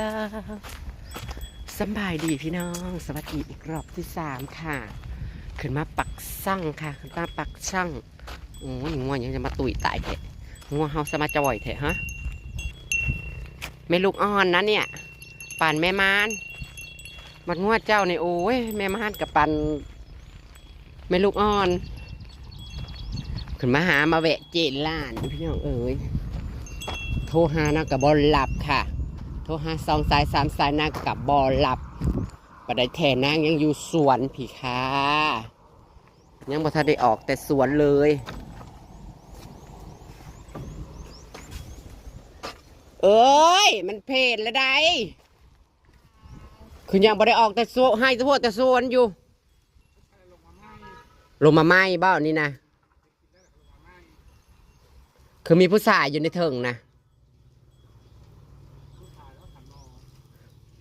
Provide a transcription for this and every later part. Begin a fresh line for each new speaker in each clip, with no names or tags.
ปล่าสบายดีพี่น้อง สวัสดีอีกรอบที่สามค่ะ ขึ้นมาปักสั่งค่ะขึ้นมาปักช่างโอ้ยงัวยังจะมาตุยตายเถอะงัวเฮาสมาจอยเถอะฮะแม่ลูกอ่อนนะเนี่ยปั่นแม่มานมันงัวเจ้าในโอ้ยแม่มานกับปั่นแม่ลูกอ่อนขึ้นมาหามาแวะเจนล้านพี่น้องเอ๋ยโทรหานะกับบอลหลับค่ะ ทรหาสองสายสามสายนางกับบอลหลับปัดได้แทนนางยังอยู่สวนพี่ค่ะ ยังบ่ทันได้ออกแต่สวนเลยเอ้ย มันเพศแล้วได้คือยังบ่ได้ออกแต่สวนให้เฉพาะแต่สวนอยู่ ลงมาไหม้บ้านี่นะ คือมีผู้ชายอยู่ในเถิงนะ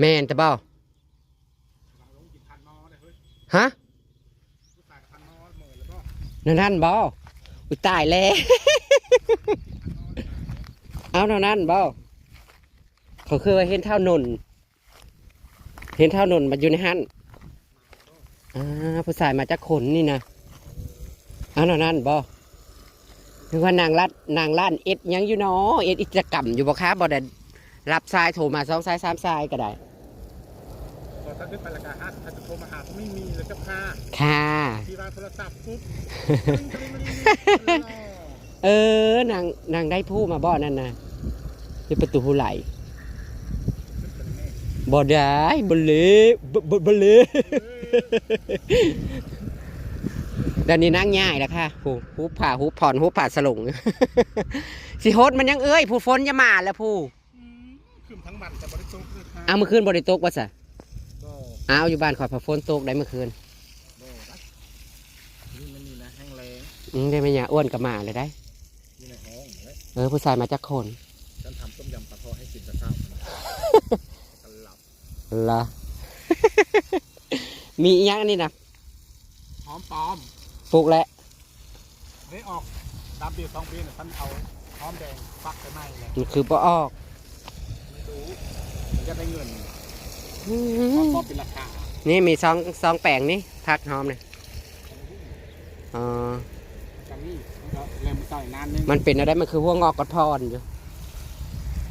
แม่นแต่เบ้าฮะนั่นนั่นบ่อุ้ยตายแล้วเอาเท่านั้นบ่เขาคือเห็นเท่านนเห็นเท่านนมาอยู่ในหันอ่าผู้ชายมาจากขนนี่นะเอาเท่านั้นบ่นึกว่านางรัดนางล้านเอ็ดยังอยู่เนาะเอ็ดอิจกรรมอยู่บ่คะบ่ได้รับสายโทรมาสองสายสามสายก็ได้
พอท่านขึ้นไปราคาห้าท่านจะโทรมาหาเขาไม่มีเลยก็ค่ะ
ค่ะ
ที่วางโทรศัพท์ปุ๊บ
เออนางนางได้ผู้มาบ่นั่นนะที่ประตูหูไหลบ่ได้บ่เละบ่บ่บ่เละเดี๋ยวนี้นางง่ายแล้วค่ะหูหูผ่าหูผ่อนหูผ่าสลงสิโฮดมันยังเอ้ยผู้ฝนจะมาแล้วผู้
ขึ้นทั้งวันแต่บริสุทธิ์เลยค่ะ
เอาเมื่อคืนบ่ได้ตกว่าซะ
ก็
เอาอยู่บ้านขอยพอฝนตกได้เมื่อคืน
ก็นะนี่มันนี่นะแห้งแรง
อืมได้ไหมเนี่ยอ้วนกับมาเลยได้
นี่ในห้องเลย
เออผู้ชายมาจากคน
ฉันทำต้มยำปลาทอดให้กินแต่เช้ากันหลับ
เหรอมีอีกอย่างอันนี้นะ
หอมปลอม
ปลูกแล้ว
ได้ออกดำเบียร์สองปีเนี่ยท่านเอาหอมแดงปักไปไหมเลย
มันคือปอออก
ไม่รู้มันจะได้เงิน หอมปลอมเป็นราคา
นี่มีซองซองแปลงนี่พักหอมเนี่ยอ๋อ
กันนี่มันก็เริ่มใส่นานนึง
มันเป็นอะไรมันคือหัวงอกกระพอนอยู่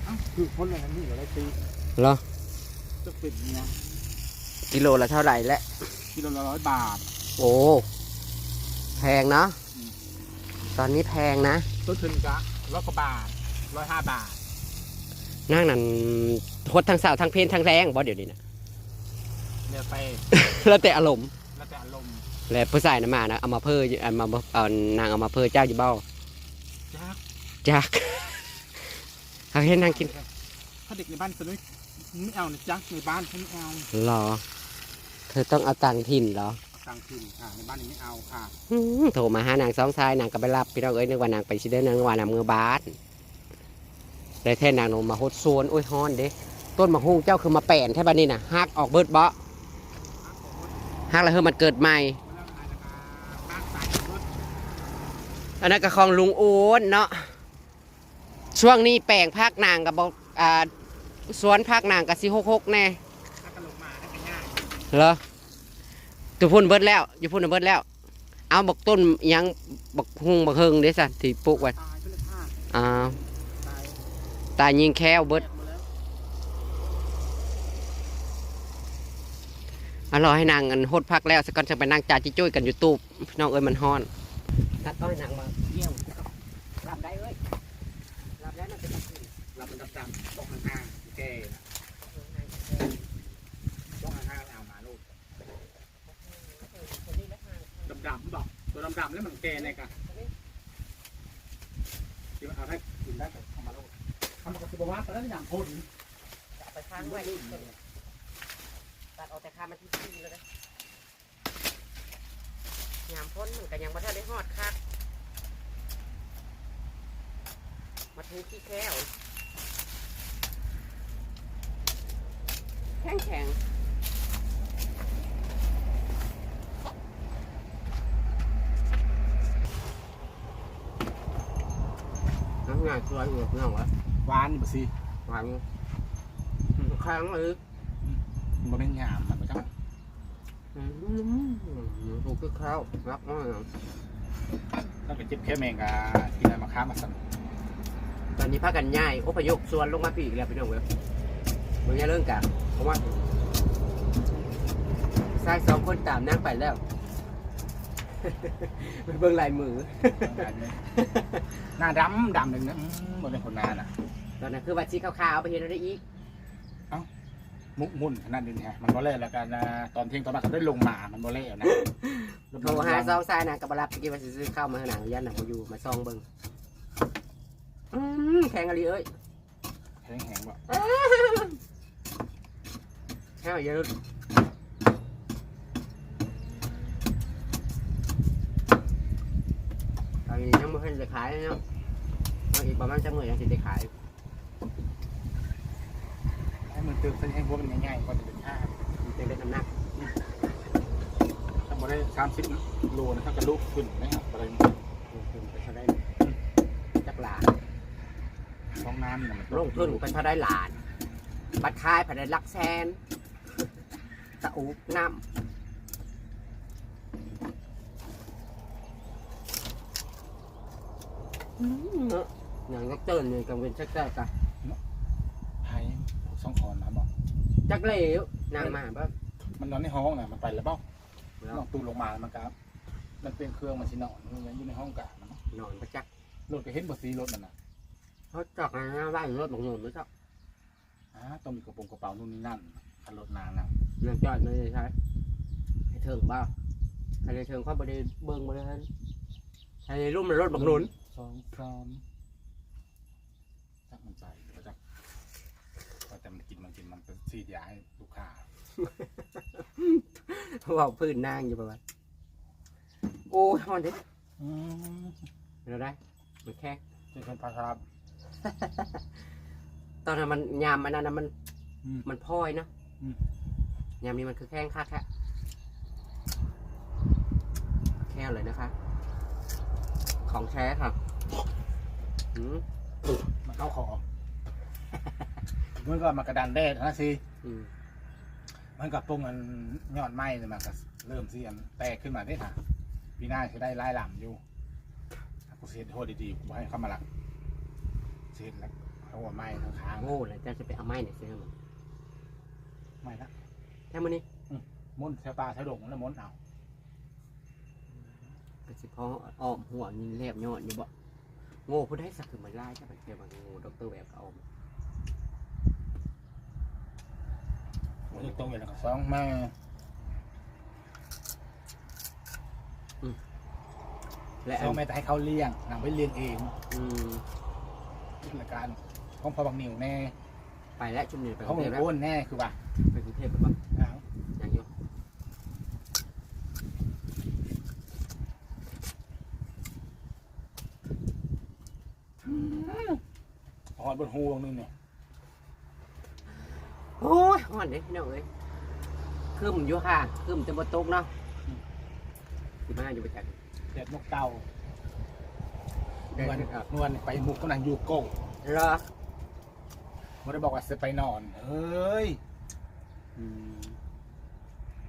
เอ้าคือคนอะไรนี่เราได้ตี
เหรอ
จะปิดเนี่ย
กิโลละเท่าไหร่แล้ว
กิโลละร้อยบาท
โอ้แพงเนาะตอนนี้แพงนะ
ต้นทุนกะร้อยกว่าบาทร้อยห้าบาท
นั่งนั่นโทดทั้งสาวทั้งเพลนทั้งแรงบ่เดี๋ยวนี้นะ
เนี่ยไป
แล้วแต่อารมณ์
แล้วแต่อารมณ์
แล้วผู้ชายน่ะมานะเอามาเพิ่เอามาเอานางเอามาเพิ่เจ้าอยู่เบ้า
จ้า
จักเขาเห็นนางกิน
ถ้าเด็กในบ้านสนุกไม่เอานะจ๊ะในบ้านฉันไม่เอา
หรอ เธอต้องเอาตังค์ถิ่นเหรอ
ต่างถิ่นค่ะในบ้านนี้ไม่เอาค่ะ
อืมโทรมาหานางสองชายนางก็ไปรับพี่น้องเอ้ยนึกว่านางไปชิเดอร์นางว่านางมือบาสได้แท่นางลงมาโฮดโซนโอ้ยฮอนเด้ต้นมะฮุ่งเจ้าคือมาแป่นแท่บ้านนี้น่ะหักออกเบิดเบาะ หักแล้วเฮ้ยมันเกิดใหม่
บ้านสายรถ
อันนั้นก็ของลุงโอนเนาะ ช่วงนี้แปลงภาคนางกับบอกอ่าสวนภาคนางกับสิหกหกแน่
ถ้ากระโหลกมาให้ไปง่าย
เหรออยู่พุ่นเบิดแล้ว อยู่พุ่นนะเบิดแล้ว เอาบอกต้นอิหยังบอกฮุ่งบอกเฮิงเด้สัที่ปลูกไว้
ตายไปเลยค่ะ
อ่า
ตาย
ตายยิงแควเบิด
หมดแล้ว
เอารอให้นางอันโหดพักแล้วสักก่อนจะไปนั่งจ่าจิจุ้ยกันอยู่ตู้พี่น้องเอ้ยมันฮ้อนตัดต้อยนางมาเยี่ยมรับได้เอ้ยรับได้มันเป็น
เราเป็นดำๆตกห่างๆแก่ตกห่างๆเอามาลูกดำๆบอกตัวดำๆแล้วมันแก่เลยกันที่มันเอาให้กินได้แต่เอามาลูกทำกับสุขภาพตอนนั้นอย่างคน
ไปค้างไว้ตัดออกแต่ คามันที่ที่เลยนะยามพ้นมันก็ยังมาถ้าได้ฮอดคักมาทูขี้แค้วแข็งแข็งน้ำงานสวยอยู่น้องวะ
หวานบ่สิ
หวานครั้งเลย
มันเป็นหยามมันไม่ต้อง
อืมดู คือข้าวรักมาก
ต้องไปจิบแค่เมงกับที่นายมาค้ามาสั่ง
ตอนนี้พากันย้ายอพยพส่วนลงมาปีอีกแล้วพี่น้องเว้ยมึงอย่าเรื่องกันเพราะว่าชายสองคนตามนั่งไปแล้วไปเบิ่งลายมือ
หน้าดำดำหนึ่งนะบนในคนหน้าน่ะ
ตอนนั้นคือว่าชีขาวๆไปเห็นอะไรอีก
มุกมุ่นขนาดนี้ฮะมันบ่เล่แล้วกันนะตอนเที่ยงตอนนั้นเขาได้ลงมา มันบ่เล่นะ
โทรหาซองซายนะกับบรับเมื่อกี้ว่าสิซื้อข้าวมาให้หนังยันหนังมาอยู่มาซองเบิ่งอืมแข็งอะไรเอ้ย
แห้งแห้งบ่
แค่เยอะตอนนี้ยังไม่เห็นจะขายเลยเนาะเอาอีกประมาณจะเมื่อยังสิได้ขาย
ให้มันตื่นเต้นให้พวกมันง่ายๆก่อนจะเป็นข้าว
มันจะได้น้ำหนัก
ถ้าบ่ได้สามสิบโลนะถ้ากระลุกขึ้นนะครับอะไร
ลงทุนไปเท่าได้จักหลาน
ท้องน้ำเนี่ยมัน
ลงทุนไปเท่าได้หลาน บัตรคายผ่านได้ลักแสนตะอุกน้ำอืมเนอะอย่างก็เตือนเลยกังเวนชักเจ้ากัน
สองคอนนะบอก
จักเหลวนางมาบ้าง
มันนอนในห้องน่ะมันไปแล้วเปล่า
แล้ว
นอกตู้ลงมามันครับ มันเป็นเครื่องมันสินอนมันยังอยู่ในห้องกะมัน
นอนประจัก
รถก็เห็นบ่สีรถมันน่ะ
เขาจอกนะบ้านรถบางโงนไม่ชอบ
อ่าต้องมีกระโปรงกระเป๋านู่นนี่นั่นคันรถนางน่ะ
ยังจอดไม่ได้ใช้ให้เถิงบ้าใครได้เถิงเข้าไปได้เบิ้งมาเลยใครได้รุ่มรถบางหนุน
สองสามจักมันใจบ่จักว่าแต่มันกินมันกิ นมันเป็นซีดยาให้ลูกค้า
เขาเอาพื้นนางอยู่ประมาณโอ้ยฮอนเด็
อืม
เราได้มันแค่
เจอกันพาครับ
ตอนนั้นมันยามมันนั้นนะมัน
อืม
มันพลอยเนาะ
อืม
ยามนี้มันคือแข้งค่าแค่แค่เลยนะคะ ของแท้ค่ะอืม
มันเข้าคอ มันก็มากระดานแดดนะสิ
อืม
มันกับปรุงอันยอดไม้เนี่ยมันก็เริ่มสิอันแตกขึ้นมาได้ค่ะปีหน้าจะได้ไล่ลำอยู่ถ้ากูเสียโทษดีๆกูให้เข้ามาหลักเสียแล้วเขาว่าไม้ทั้งค้าง
โง่เลยจะจะไปเอาไม้เนี่ยซื้อมัน
ไม่ละ
แค่มันนี่
มุนเสปลาเสดงแล้วมุนเอา
ก็สิพออ้อมหัวนี่แลบยอดอยู่บ่โง่พูดให้สักคือมันไล่ถ้ามันเจอบางโง่ดอกเตอร์แบบเอา
หัวจะ ตรงอย่างกับสองแม่
และ
สองแม่แต่ให้เขาเลี้ยงนางไปเลี้ยงเอง
อืม
รายการของพอบางนิวแน่
ไปแล้วชุมนี่ไปก
เขา
รุง
เห
เท
มือ
พแล้ว
นโอนแน่คือว่า
ไปกรุงเทพไปบ้าง
อ้าว
อย่างอยู่
พอบนหูวงนึงเนี่ย
โอ้ยห่อนเด้พี่น้องเอ้ยคืมอยู่ค่ะคืมจะบ่ตกเนาะสิมาอยู่ประจักษ์
แดดนกเต่า
เดิ
นวล
นครับ
นวลไปบุกคนนั้นอยู่โก้
รอ
ไม่ได้บอกว่าจะไปนอนเฮ้ย
อืม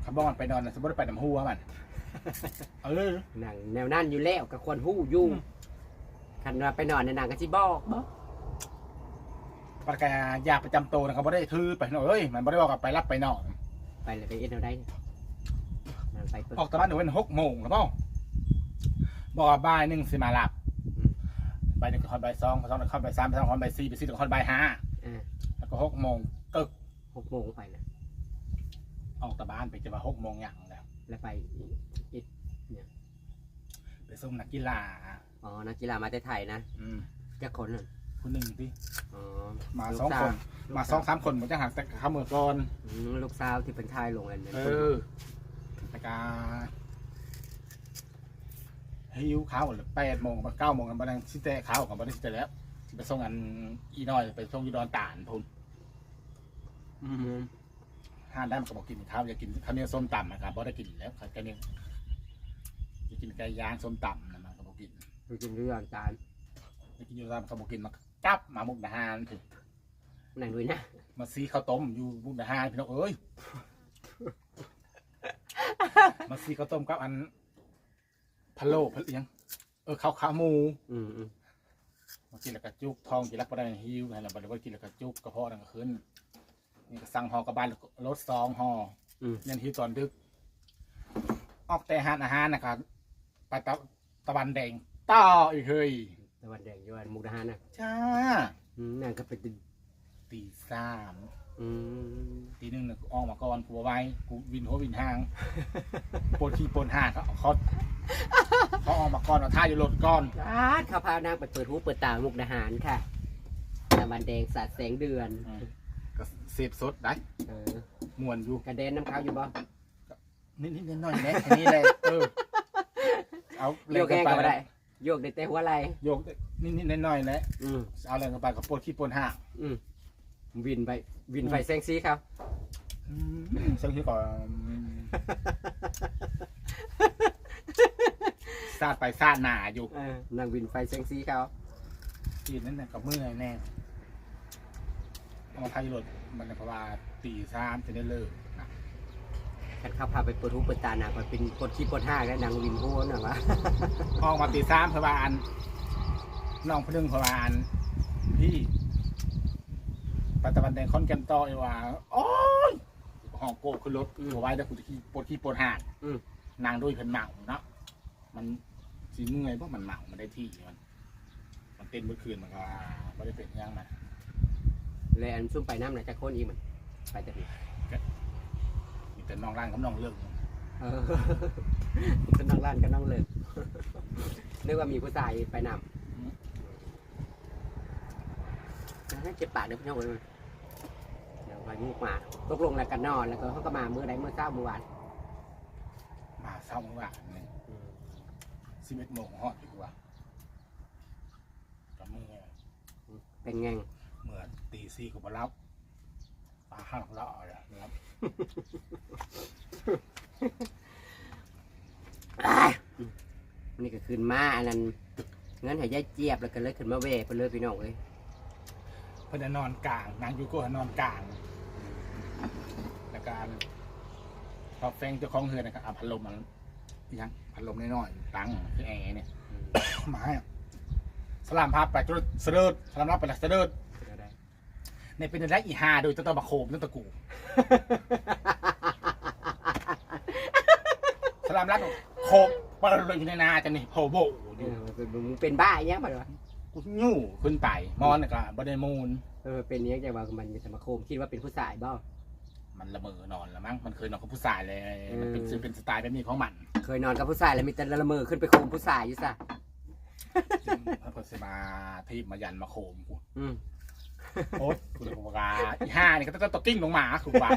คำบอกมันไปนอนนะสมมติไปน้ำหัวมัน เออ
หนังแนวนั่นอยู่แล้วกับควรหู้อยู่
อืม
คันว่าไปนอนในหนังก็สิบอกบ่
ปากกายาประจำตัวนะครับไม่ได้ถือไปนอนเอ้ยมันไม่ได้บอกกับไปรับไปนอน
ไปเลยไปเอ็นเอาได้เนี่ยนั่งไปเปิด
ออกจากบ้านหนูเป็นหกโมงแล้วเปล่าบอกว่าบ่ายหนึ่งสิมาหลับ
อืม
ไปหนึ่งคอนบ่ายสองคอนคอนบ่ายสามคอนบ่ายสี่ไปสี่คอนบ่ายห้า
อ่า
แล้วก็หกโมงกึก
หกโมงไปนะ
ออกจากบ้านไปจะว่าหกโมงอย่างแล้ว
แล้วไปอีก
ไปส่งนักกีฬา
อ๋อนักกีฬามาแต่ไทยนะ
อืม
จะคนนั่น
คนหนึ่งที่
อ๋อ
มา
ลูก
สอง
สาว
คน
ลูก
มา
สาว
สองสามคนผมจะหักแต่ข้ามมือก่อน
อืมลูกสาวที่เป็นชายลงอันนั้น
เออแต่กาหิวข้าวหรือแปดโมงมาเก้าโมงกันบันซิเต้ข้าวของบันซิเต้แล้วสิไปส่งอันอีน้อยไปส่งอยูดอนตาลพุ่น
อืม
ห้านได้มันก็บอกกินข้าวอยากกินข้าวเหนียวส้มตำนะครับบ่ได้กินแล้วข้าวเหนียวอยากกินไก่ย่างส้มตำนะมันก็บอกกิน
ไปกินเรื่องจาน
อยากกินอยูดอนมันก็บอกกินมัน กลับมามุกดาหารถึง
นั่งด้วยนะ
มาซีข้าวต้มอยู่บุญดาหารพี่น้องเอ้ยมาซีข้าวต้มกับอันพะโล้พะเลียงเออข้าวขาหมู
อืมอืม
มากินแล้วก็จุกทองกินแล้วก็ได้หิวไงแล้วบัดนี้ว่ากินแล้วก็จุกกระเพาะนั่นก็ขึ้นนี่ก็สั่งห่อกระบาลรถซองห่อ
อืม
ยันหิวตอนดึก ออกแต่หานอาหารนะครับไปตะตะวันแดงต่ออีกเฮ้ย
ตะวันแดงอยู่อันมุกดาหารน่ะ
จ้า
อืมนั่นก็เป็น
ตีสาม
อืม
ตีหนึ่งน่ะกูออกมาก่อนกูเอาไว้กูวินหัววินหางปวดขี้ปวดหางเขาเขาเขาออกมาก่อนเอาท่าอยู่รถก่อน
อ่าข้าวพานางไปเปิดหูเปิดตามุกดาหารค่ะตะวันแดงสาดแสงเดือน
อืมก็เสพสดได้
เออ
มวนอยู่
กระเด็นน้ำข้าวอยู่บ่
นิดนิดๆหน่อยๆแน่แค่นี้เลยเออเอา
โยกแห้งก็บ่ได้ โยกได้แต่หัวไหล่
โยกนิดนิดๆหน่อยๆแหล้ว
อืม
เอาอะไรกันไปกับปวดขี้ปวดหาง
อืมวินไปวินไฟแสงสีครับ
อืมเสียงที่ก่อนซาดไปซาดหนาอยู่
เออนางวินไฟแสงสีเขา
ทีนั้นน่ะกับมือแน่เอามาพายรถมันเพราะว่าตีสามจะได้เลิกนะ
ขันข้าวพาไปเปิดหูเปิดตาหนักไปเป็นคนขี้คนห้าแล้วนางวินหัวน่ะวะ
ออกมาตีสามเพราะว่าอันน้องพนึงเพราะว่าอันพี่ปัตตะวันแดงคอนแกนต่อไอ้ว่าโอ้ยห้องโกขึ้นรถเอาไว้แล้วกูจะขี้ปวดขี้ปวดห่าง
อืม
นางด้วยเพิ่นเมาเนาะมันสีเมื่อยเพราะมันเมามันได้ที่มันมันเต้นเมื่อคืนมันก็ไม่ได้เป็นอิหยังมัน
เลยอันซุ่มไปน้ำไหนะจะโค่นอีกมันไปจะผิด
มี แต่น้องร่างกับน้องเลิก
เออก็นั่งร้านก็นั่งเลยนึกว่ามีผู้ชายไปนำนั่นเจ็บปากเดี๋ยวพี่น้องเอ้ยเดี๋ยวพายุมาตกลงแล้วกันนอนแล้วก็เขาก็มาเมื่อใดเมื่อเช้าเมื่อวาน
มาเศร้าเมื่อวานหนึ่งสิบเอ็ดโมงฮอดดีกว่ากับเมื่อ
เป็นไง
เมื่อตีสี่ก็มารับปลาห้างเลาะเลยนะครับ
อ้าย วันนี้ก็ขึ้นมาอันนั้นเงินใหายายเจี๊ยบแล้วก็เลยขึ้นมาเว่ไปเลยพี่น้องเอ้ย
เพื่อนจะนอนกลาง นางยูโก้นอนกลาง แล้วการพอแฟงเจ้าของเฮือนนะครับเอาพัดลมมันยังพัดลมน้อยๆตั้งคือแอร์เนี่ย มาให้สลามภาพไปจนเสด็จสลามรับไปแล้วเสด็จ ในเป็นอะไรอีหาโดยตัวตะบะโคมตั้งตะกูสลามรับโคมปลาเลยอยู่ในนาจะนี่โผโบอ
เอยู่อเป็นมึงเป็นบ้าอย่างเงี้ยป่ะวะ
กูยู่ขึ้นไปมอนน่ะก็บไดมูล
เออเป็นเนี้ยแต่ว่ามันจะมาโคมคิดว่าเป็นผู้ชายบ้า
มันละเมอนอนแล้วมั้งมันเคยนอนกับผู้ชายเลยมันเป็นชื่อเป็นสไตล์แบบนี้ของมัน
เคยนอนกับผู้ชายแล้วมีแต่ละเมอขึ้นไปโคมผู้ชายอยู่ซะ
พระพุทธมาทีบมายันมาโคมกู
อืม
โอ๊ตกูเลยบอกว่าอีห้านี่ก็ต้องตะกิ้งลงมาถูกป่ะ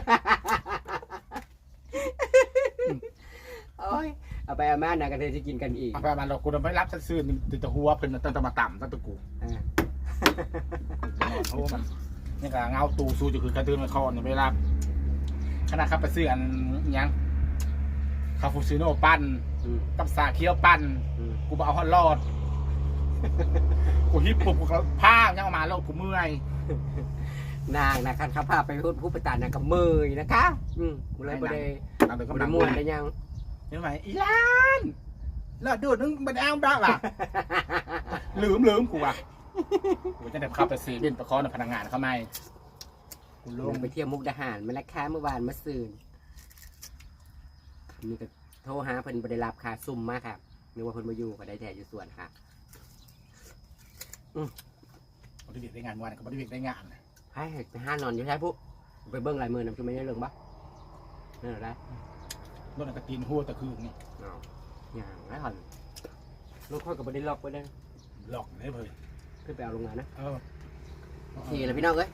โอ้ยเอาไปเอามานะกันเลยจะกินกันอีก
เอาไปมาเรากูจะไม่รับสักซื่อติดตะหัวเพิ่นตั้งแต่มาต่ำตั้งแต่กู
อ่า
เพราะว่ามันนี่ก็เงาตูซูจะคือกระตือมันคอเนี่ยไม่รับขนาดขับไปซื้ออันอิหยังคาฟูซิโน่ปั้น
อืม
กับสาเคียวปั้น
อืม
กูบเอาฮอดรอด กูฮิปปุ๊บกูก็ผ้ายังเอามาแล้วกูเมื่อย
นางนะคันเขาพาไปพูดผู้ประตานนางกับมือนะคะ อืมเลยบ่ได้
เอาเดี๋ยวก็
บ่
มา
ได้
ม่
ม่
ว
วนนได้ยัง
เห็นไหมอีลานแล้วดูดนึงมันเอาบ้างล่ะลืมลืมกูอะกูจะได้เข้าไปซีเล่นประคองในพนักงานเข้าไม่กูล
ล
ง
งไปเที่ยวมุกดาหารมาแล้วค้าเมื่อวานเมื่อซืนนี่ก็โทรหาเพิ่นบ่ได้รับค่ะซุ่มมาค่ะนึกว่าเพิ่นมาอยู่ก็ได้แต่อยู่สวนค่ะ
บริเวณได้งานวันกับบริเวณได้งานนะ
ให้ไปห้านอนอยู่ใช่ปุ๊ไปเบิ้งลายมือนำจุไม่ได้เรื่องปะนั่นเหรอได้
รถนักตีนหัวตะคือไง
เอาอย่างไรหันลูกค่อยกับบได้ล็อกไว้ได้
หลอกได้เลย
ขึ้นไปเอาโรงงานนะ
เออ
โอเคแล้วพี่น้องเอ้ย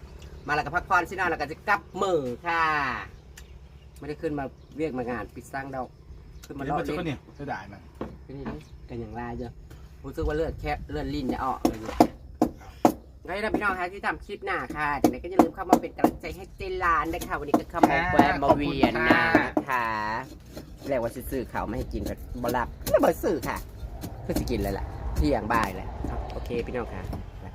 มาแล้วก็พักผ่อนสิน้องแล้วก็จะกลับมือค่ะ ไม่ได้ขึ้นมาเรียกมางานปิดสร้างดอกขึ้น
มั
มานเลาะ
จะ
เล่
ก็
น
เนี่ยเสียดายมัน
เป็นยังไงกันอย่างไรเจ้ะรู้สึกว่าเลือดแค่เลือดลิ้นจะออกเลย อยู่ไงนะพี่น้องคะที่ทำคลิปหน้าค่ะจากนั้นก็อย่าลืมเข้ามาเป็นกำลังใจให้เจนลานด้วยค่ะวันนี้ก็เข้ามาแวะมาเวียนนะคะเรียกว่าซื้อข่าวไม่ให้กินกับบลับไม่บ่ซื้อค่ะก็สิกินเลยล่ะเที่ยงบ่ายแหละโอเคพี่น้องค่ะ
ค่ะ